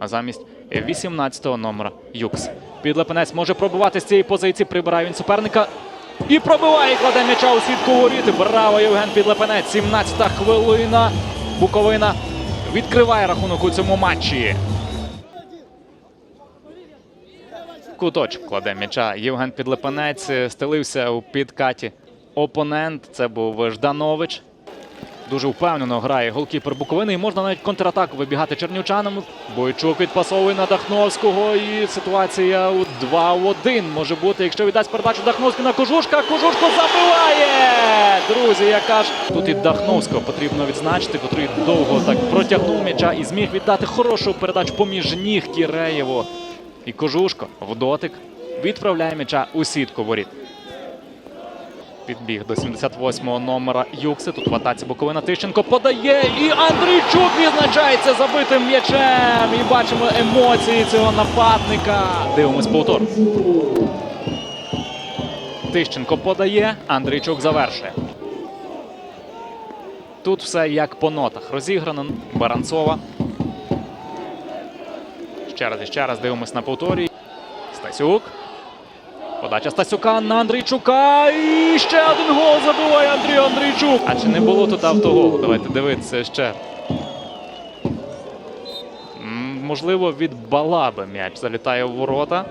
а замість 18-го номера Юкс. Підлепенець може пробивати з цієї позиції. Прибирає він суперника. І пробиває, і кладе м'яча у сітку воріти. Браво, Євген Підлепенець. 17-та хвилина. Буковина відкриває рахунок у цьому матчі. Куточок кладе м'яча. Євген Підлепенець е, стелився у підкаті. Опонент це був Жданович. Дуже впевнено грає голкіпер Буковини. І можна навіть контратаку вибігати чернівчанам. Бойчук відпасовує на Дахновського. І ситуація у 2 в 1 може бути, якщо віддасть передачу Дахновський на Кожушка. Кожушко забиває! Друзі, яка ж тут і Дахновського потрібно відзначити, котрий довго так протягнув м'яча і зміг віддати хорошу передачу поміж ніг Кіреєво. І Кожушко в дотик відправляє м'яча у сітку воріт. Підбіг до 78-го номера Юкси. Тут в атаці Буковина Тищенко подає. І Андрійчук відзначається забитим м'ячем. І бачимо емоції цього нападника. Дивимось повтор. Тищенко подає. Андрійчук завершує. Тут все як по нотах. Розіграно. Баранцова. Ще раз і ще раз дивимось на повторі. Стасюк. Подача Стасюка на Андрійчука. І ще один гол забиває Андрій Андрійчук. А чи не було тут автоголу? Давайте дивитися ще. Можливо, від Балаби м'яч залітає в ворота.